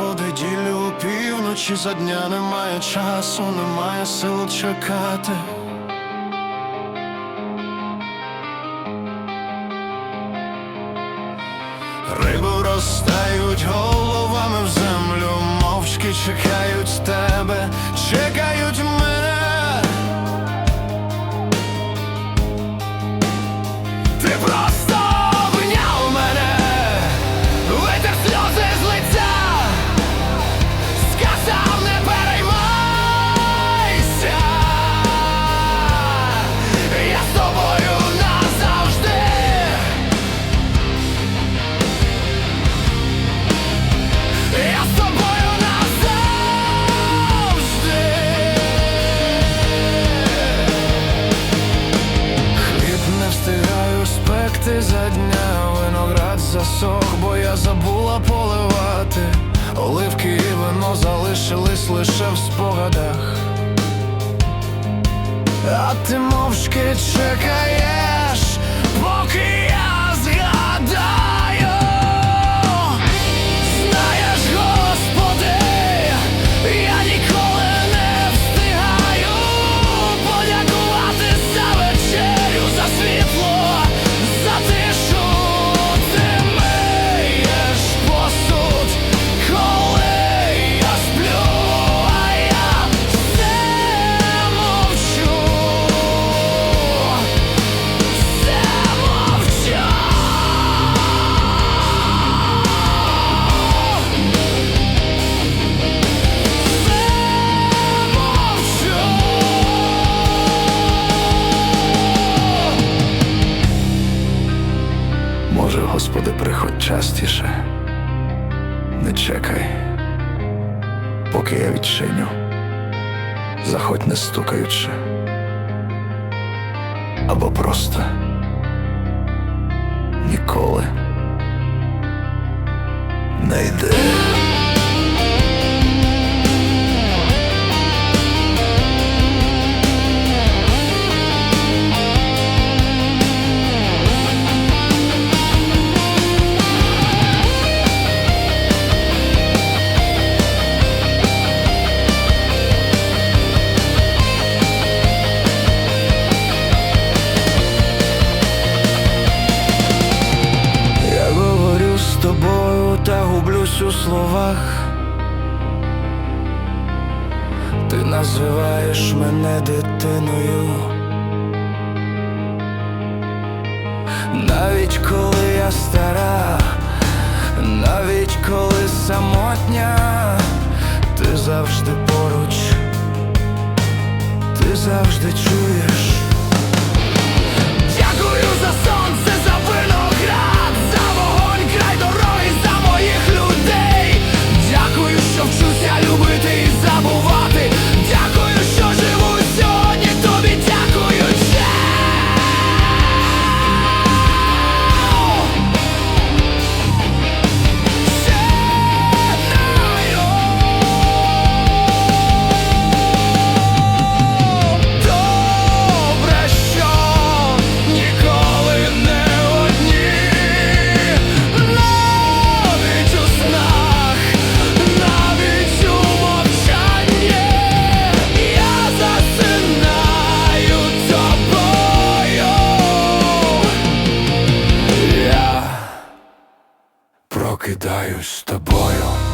Хлібо мій, ділю півночі за дня немає часу, немає сил чекати. Риби розстають головами спекти за дня Виноград засох, бо я забула поливати. Оливки і вино залишились лише в спогадах. А ти мовчки чекаєш, Може, Господи, приходь частіше, не чекай, поки я відчиню, заходь не стукаючи, або просто. Ніколи. Не йди. Словах. Ти називаєш мене дитиною. Навіть коли я стара, навіть коли самотня, ти завжди поруч, ти завжди чуєш. Прокидаюсь з тобою.